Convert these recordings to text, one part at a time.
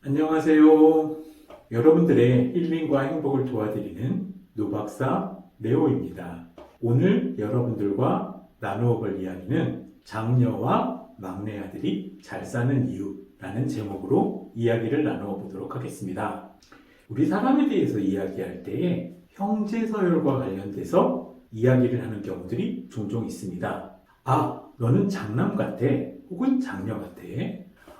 안녕하세요. 여러분들의 힐링과 행복을 도와드리는 노박사 네오입니다. 오늘 여러분들과 나누어 볼 이야기는 장녀와 막내 아들이 잘 사는 이유라는 제목으로 이야기를 나누어 보도록 하겠습니다. 우리 사람에 대해서 이야기할 때에 형제 서열과 관련돼서 이야기를 하는 경우들이 종종 있습니다. 아, 너는 장남 같아. 혹은 장녀 같아.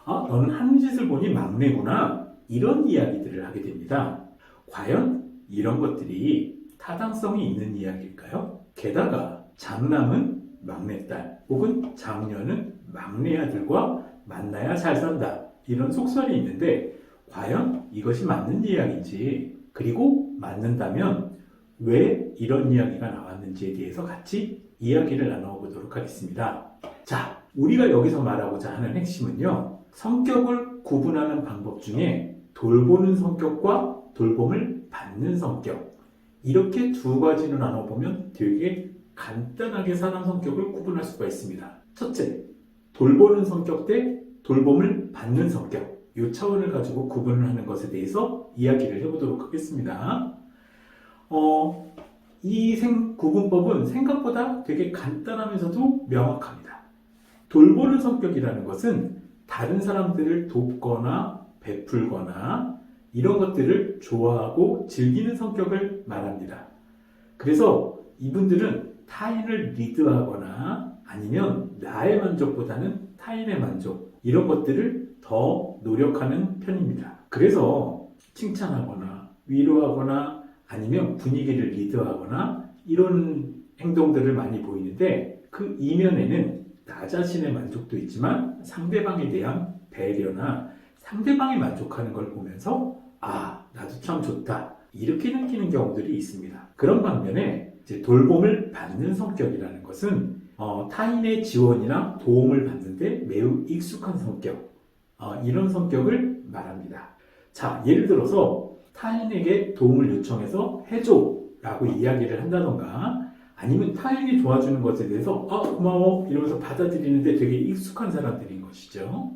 아, 너는 하는 짓을 보니 막내구나. 이런 이야기들을 하게 됩니다. 과연 이런 것들이 타당성이 있는 이야기일까요? 게다가 장남은 막내딸 혹은 장녀는 막내 아들과 만나야 잘 산다. 이런 속설이 있는데 과연 이것이 맞는 이야기인지 그리고 맞는다면 왜 이런 이야기가 나왔는지에 대해서 같이 이야기를 나누어 보도록 하겠습니다. 자, 우리가 여기서 말하고자 하는 핵심은요. 성격을 구분하는 방법 중에 돌보는 성격과 돌봄을 받는 성격. 이렇게 두 가지로 나눠보면 되게 간단하게 사람 성격을 구분할 수가 있습니다. 첫째, 돌보는 성격 대 돌봄을 받는 성격. 이 차원을 가지고 구분을 하는 것에 대해서 이야기를 해보도록 하겠습니다. 어, 이 생, 구분법은 생각보다 되게 간단하면서도 명확합니다. 돌보는 성격이라는 것은 다른 사람들을 돕거나 베풀거나 이런 것들을 좋아하고 즐기는 성격을 말합니다. 그래서 이분들은 타인을 리드하거나 아니면 나의 만족보다는 타인의 만족 이런 것들을 더 노력하는 편입니다. 그래서 칭찬하거나 위로하거나 아니면 분위기를 리드하거나 이런 행동들을 많이 보이는데 그 이면에는 나 자신의 만족도 있지만 상대방에 대한 배려나 상대방이 만족하는 걸 보면서 아 나도 참 좋다 이렇게 느끼는 경우들이 있습니다. 그런 반면에 이제 돌봄을 받는 성격이라는 것은 어, 타인의 지원이나 도움을 받는데 매우 익숙한 성격 어, 이런 성격을 말합니다. 자 예를 들어서 타인에게 도움을 요청해서 해줘 라고 이야기를 한다던가 아니면 타인이 도와주는 것에 대해서 아 고마워 이러면서 받아들이는데 되게 익숙한 사람들인 것이죠.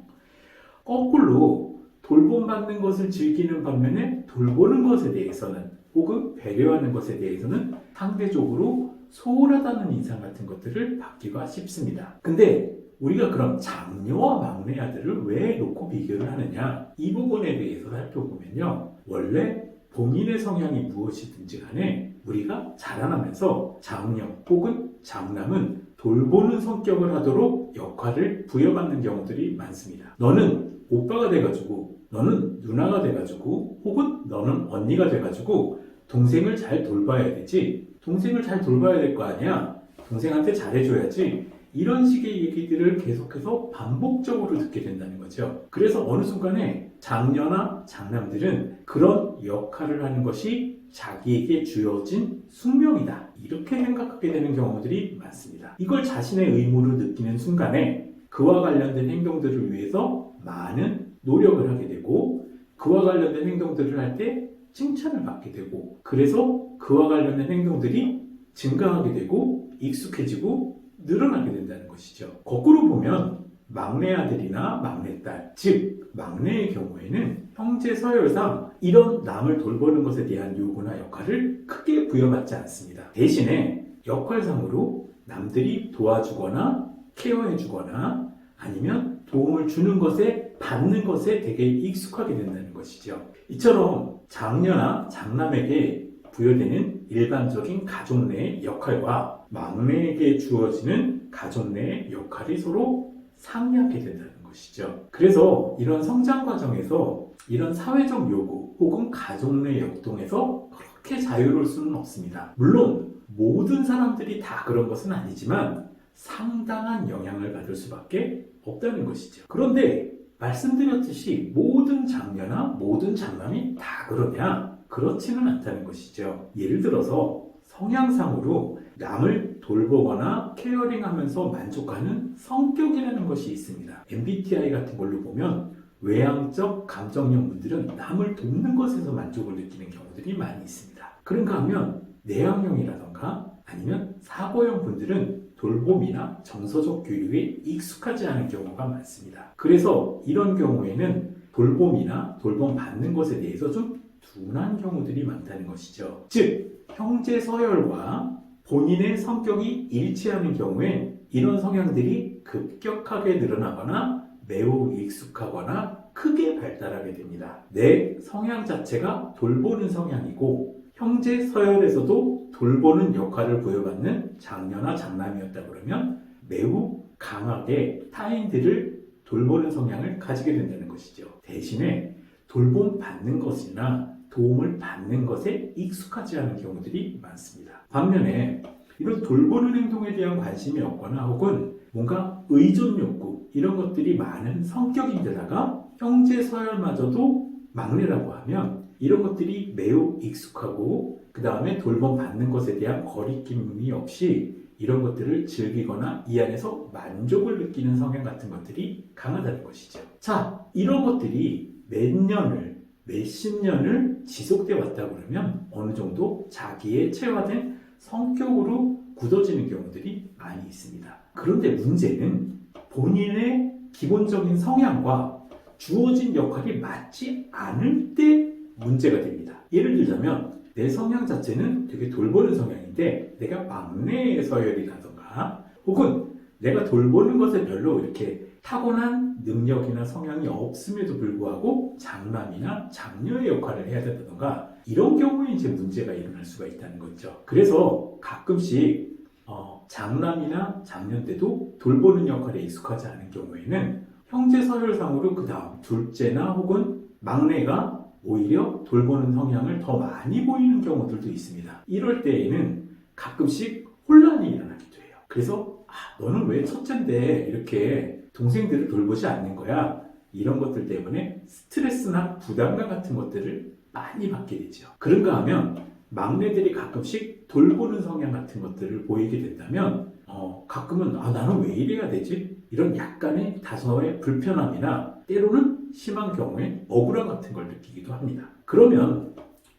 거꾸로 돌봄받는 것을 즐기는 반면에 돌보는 것에 대해서는 혹은 배려하는 것에 대해서는 상대적으로 소홀하다는 인상 같은 것들을 받기가 쉽습니다. 근데 우리가 그럼 장녀와 막내 아들을 왜 놓고 비교를 하느냐? 이 부분에 대해서 살펴보면요. 원래 본인의 성향이 무엇이든지 간에 우리가 자라나면서 장녀 혹은 장남은 돌보는 성격을 하도록 역할을 부여받는 경우들이 많습니다. 너는 오빠가 돼가지고, 너는 누나가 돼가지고, 혹은 너는 언니가 돼가지고, 동생을 잘 돌봐야 되지. 동생을 잘 돌봐야 될 거 아니야. 동생한테 잘해줘야지. 이런 식의 얘기들을 계속해서 반복적으로 듣게 된다는 거죠. 그래서 어느 순간에 장녀나 장남들은 그런 역할을 하는 것이 자기에게 주어진 숙명이다. 이렇게 생각하게 되는 경우들이 많습니다. 이걸 자신의 의무로 느끼는 순간에 그와 관련된 행동들을 위해서 많은 노력을 하게 되고 그와 관련된 행동들을 할 때 칭찬을 받게 되고 그래서 그와 관련된 행동들이 증가하게 되고 익숙해지고 늘어나게 된다는 것이죠. 거꾸로 보면 막내 아들이나 막내딸, 즉 막내의 경우에는 형제 서열상 이런 남을 돌보는 것에 대한 요구나 역할을 크게 부여받지 않습니다. 대신에 역할상으로 남들이 도와주거나 케어해주거나 아니면 도움을 주는 것에 받는 것에 되게 익숙하게 된다는 것이죠. 이처럼 장녀나 장남에게 부여되는 일반적인 가족 내의 역할과 막내에게 주어지는 가족 내의 역할이 서로 상이하게 된다는 것이죠. 그래서 이런 성장 과정에서 이런 사회적 요구 혹은 가족 내 역동에서 그렇게 자유로울 수는 없습니다. 물론 모든 사람들이 다 그런 것은 아니지만 상당한 영향을 받을 수밖에 없다는 것이죠. 그런데 말씀드렸듯이 모든 장녀나 모든 장남이 다 그러냐? 그렇지는 않다는 것이죠. 예를 들어서 성향상으로 남을 돌보거나 케어링하면서 만족하는 성격이라는 것이 있습니다. MBTI 같은 걸로 보면 외향적 감정형 분들은 남을 돕는 것에서 만족을 느끼는 경우들이 많이 있습니다. 그런가 하면 내향형이라던가 아니면 사고형 분들은 돌봄이나 정서적 교류에 익숙하지 않은 경우가 많습니다. 그래서 이런 경우에는 돌봄이나 돌봄 받는 것에 대해서 좀 둔한 경우들이 많다는 것이죠. 즉, 형제 서열과 본인의 성격이 일치하는 경우엔 이런 성향들이 급격하게 늘어나거나 매우 익숙하거나 크게 발달하게 됩니다. 내 성향 자체가 돌보는 성향이고 형제 서열에서도 돌보는 역할을 부여받는 장녀나 장남이었다 그러면 매우 강하게 타인들을 돌보는 성향을 가지게 된다는 것이죠. 대신에 돌봄 받는 것이나 도움을 받는 것에 익숙하지 않은 경우들이 많습니다. 반면에 이런 돌보는 행동에 대한 관심이 없거나 혹은 뭔가 의존 욕구 이런 것들이 많은 성격인데다가 형제 서열마저도 막내라고 하면 이런 것들이 매우 익숙하고 그 다음에 돌봄 받는 것에 대한 거리낌이 없이 이런 것들을 즐기거나 이 안에서 만족을 느끼는 성향 같은 것들이 강하다는 것이죠. 자, 이런 것들이 몇 년을, 몇십 년을 지속돼 왔다 그러면 어느 정도 자기의 체화된 성격으로 굳어지는 경우들이 많이 있습니다. 그런데 문제는 본인의 기본적인 성향과 주어진 역할이 맞지 않을 때 문제가 됩니다. 예를 들자면 내 성향 자체는 되게 돌보는 성향인데 내가 막내 서열이라던가 혹은 내가 돌보는 것에 별로 이렇게 타고난 능력이나 성향이 없음에도 불구하고 장남이나 장녀의 역할을 해야 된다던가 이런 경우에 이제 문제가 일어날 수가 있다는 거죠. 그래서 가끔씩 어, 장남이나 장녀 때도 돌보는 역할에 익숙하지 않은 경우에는 형제 서열상으로 그 다음 둘째나 혹은 막내가 오히려 돌보는 성향을 더 많이 보이는 경우들도 있습니다. 이럴 때에는 가끔씩 혼란이 일어나기도 해요. 그래서 아, 너는 왜 첫째인데 이렇게 동생들을 돌보지 않는 거야? 이런 것들 때문에 스트레스나 부담감 같은 것들을 많이 받게 되죠. 그런가 하면 막내들이 가끔씩 돌보는 성향 같은 것들을 보이게 된다면 어, 가끔은 아 나는 왜 이래야 되지? 이런 약간의 다소의 불편함이나 때로는 심한 경우에 억울함 같은 걸 느끼기도 합니다. 그러면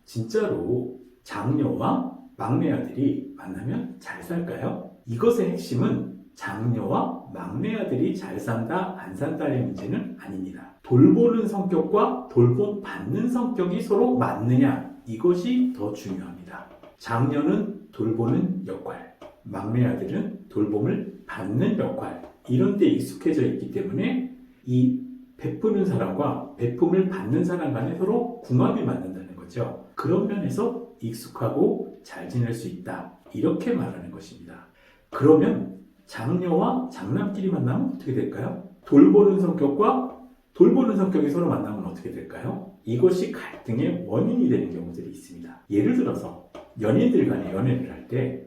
진짜로 장녀와 막내 아들이 만나면 잘 살까요? 이것의 핵심은 장녀와 막내 아들이 잘 산다, 안 산다의 문제는 아닙니다. 돌보는 성격과 돌봄 받는 성격이 서로 맞느냐, 이것이 더 중요합니다. 장녀는 돌보는 역할, 막내 아들은 돌봄을 받는 역할, 이런 데 익숙해져 있기 때문에 이 베푸는 사람과 베품을 받는 사람 간에 서로 궁합이 맞는다는 거죠. 그런 면에서 익숙하고 잘 지낼 수 있다. 이렇게 말하는 것입니다. 그러면 장녀와 장남끼리 만나면 어떻게 될까요? 돌보는 성격과 돌보는 성격이 서로 만나면 어떻게 될까요? 이것이 갈등의 원인이 되는 경우들이 있습니다. 예를 들어서 연인들 간에 연애를 할 때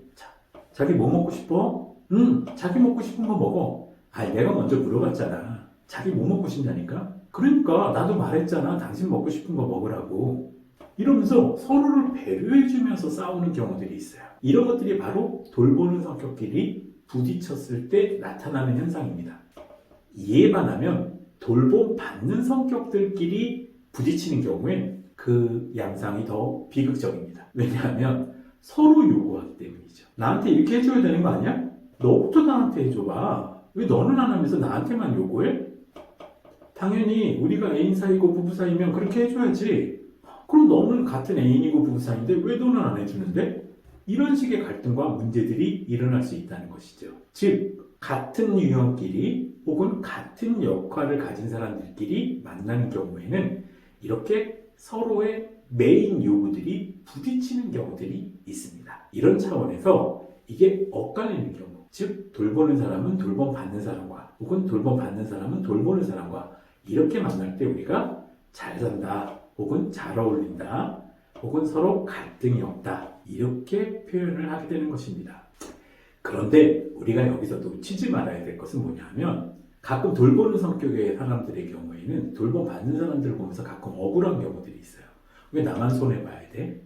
자기 뭐 먹고 싶어? 응, 자기 먹고 싶은 거 먹어. 아, 내가 먼저 물어봤잖아. 자기 뭐 먹고 싶냐니까? 그러니까 나도 말했잖아. 당신 먹고 싶은 거 먹으라고. 이러면서 서로를 배려해주면서 싸우는 경우들이 있어요. 이런 것들이 바로 돌보는 성격끼리 부딪혔을 때 나타나는 현상입니다. 이에 반하면 돌봄 받는 성격들끼리 부딪히는 경우엔 그 양상이 더 비극적입니다. 왜냐하면 서로 요구하기 때문이죠. 나한테 이렇게 해줘야 되는 거 아니야? 너부터 나한테 해줘봐. 왜 너는 안 하면서 나한테만 요구해? 당연히 우리가 애인 사이고 부부 사이면 그렇게 해줘야지. 그럼 너는 같은 애인이고 부부 사이인데 왜 너는 안 해주는데? 이런 식의 갈등과 문제들이 일어날 수 있다는 것이죠. 즉, 같은 유형끼리 혹은 같은 역할을 가진 사람들끼리 만나는 경우에는 이렇게 서로의 메인 요구들이 부딪히는 경우들이 있습니다. 이런 차원에서 이게 엇갈리는 경우, 즉 돌보는 사람은 돌봄 받는 사람과 혹은 돌봄 받는 사람은 돌보는 사람과 이렇게 만날 때 우리가 잘 산다 혹은 잘 어울린다 혹은 서로 갈등이 없다 이렇게 표현을 하게 되는 것입니다. 그런데 우리가 여기서 놓치지 말아야 될 것은 뭐냐면 가끔 돌보는 성격의 사람들의 경우에는 돌봄 받는 사람들을 보면서 가끔 억울한 경우들이 있어요. 왜 나만 손해봐야 돼?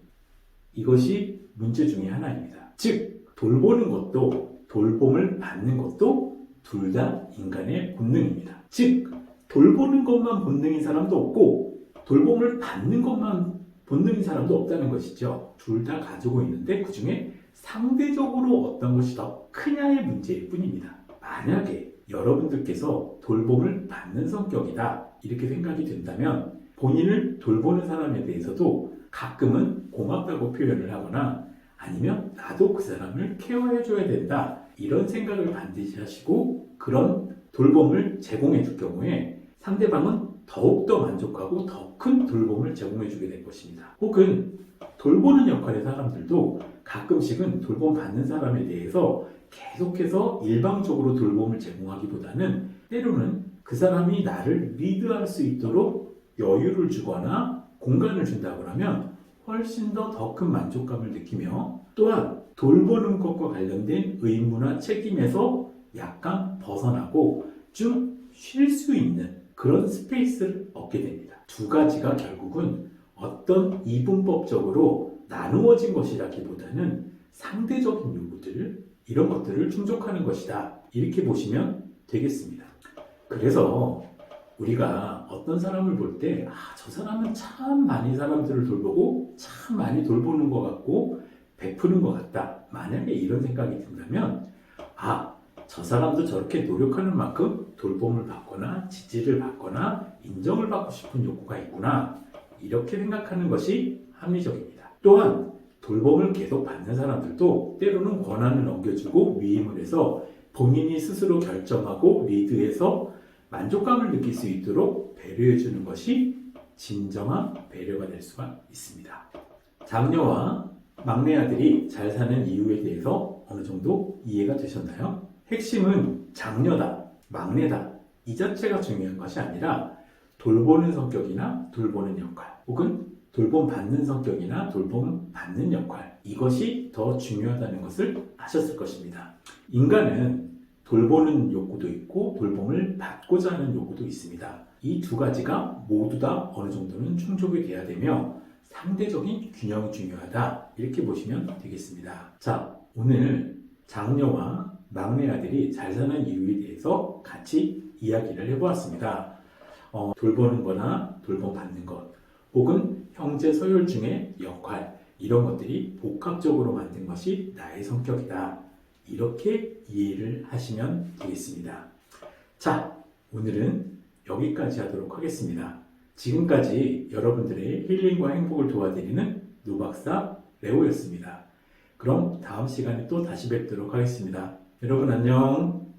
이것이 문제 중에 하나입니다. 즉, 돌보는 것도 돌봄을 받는 것도 둘 다 인간의 본능입니다. 즉, 돌보는 것만 본능인 사람도 없고 돌봄을 받는 것만 본능인 사람도 없다는 것이죠. 둘 다 가지고 있는데 그 중에 상대적으로 어떤 것이 더 크냐의 문제일 뿐입니다. 만약에 여러분들께서 돌봄을 받는 성격이다. 이렇게 생각이 든다면 본인을 돌보는 사람에 대해서도 가끔은 고맙다고 표현을 하거나 아니면 나도 그 사람을 케어해줘야 된다. 이런 생각을 반드시 하시고 그런 돌봄을 제공해 줄 경우에 상대방은 더욱더 만족하고 더 큰 돌봄을 제공해 주게 될 것입니다. 혹은 돌보는 역할의 사람들도 가끔씩은 돌봄 받는 사람에 대해서 계속해서 일방적으로 돌봄을 제공하기보다는 때로는 그 사람이 나를 리드할 수 있도록 여유를 주거나 공간을 준다고 하면 훨씬 더 더 큰 만족감을 느끼며 또한 돌보는 것과 관련된 의무나 책임에서 약간 벗어나고 좀 쉴 수 있는 그런 스페이스를 얻게 됩니다. 두 가지가 결국은 어떤 이분법적으로 나누어진 것이라기보다는 상대적인 요구들 이런 것들을 충족하는 것이다. 이렇게 보시면 되겠습니다. 그래서 우리가 어떤 사람을 볼 때, 아, 저 사람은 참 많이 사람들을 돌보고, 참 많이 돌보는 것 같고, 베푸는 것 같다. 만약에 이런 생각이 든다면, 아, 저 사람도 저렇게 노력하는 만큼 돌봄을 받거나, 지지를 받거나, 인정을 받고 싶은 욕구가 있구나. 이렇게 생각하는 것이 합리적입니다. 또한, 돌봄을 계속 받는 사람들도 때로는 권한을 넘겨주고 위임을 해서 본인이 스스로 결정하고 리드해서 만족감을 느낄 수 있도록 배려해 주는 것이 진정한 배려가 될 수가 있습니다. 장녀와 막내 아들이 잘 사는 이유에 대해서 어느 정도 이해가 되셨나요? 핵심은 장녀다, 막내다 이 자체가 중요한 것이 아니라 돌보는 성격이나 돌보는 역할 혹은 돌봄 받는 성격이나 돌봄 받는 역할 이것이 더 중요하다는 것을 아셨을 것입니다. 인간은 돌보는 욕구도 있고 돌봄을 받고자 하는 욕구도 있습니다. 이 두 가지가 모두 다 어느 정도는 충족이 돼야 되며 상대적인 균형이 중요하다. 이렇게 보시면 되겠습니다. 자, 오늘 장녀와 막내 아들이 잘 사는 이유에 대해서 같이 이야기를 해보았습니다. 어, 돌보는 거나 돌봄 받는 것, 혹은 형제 서열 중의 역할, 이런 것들이 복합적으로 만든 것이 나의 성격이다. 이렇게 이해를 하시면 되겠습니다. 자, 오늘은 여기까지 하도록 하겠습니다. 지금까지 여러분들의 힐링과 행복을 도와드리는 노박사 레오였습니다. 그럼 다음 시간에 또 다시 뵙도록 하겠습니다. 여러분 안녕!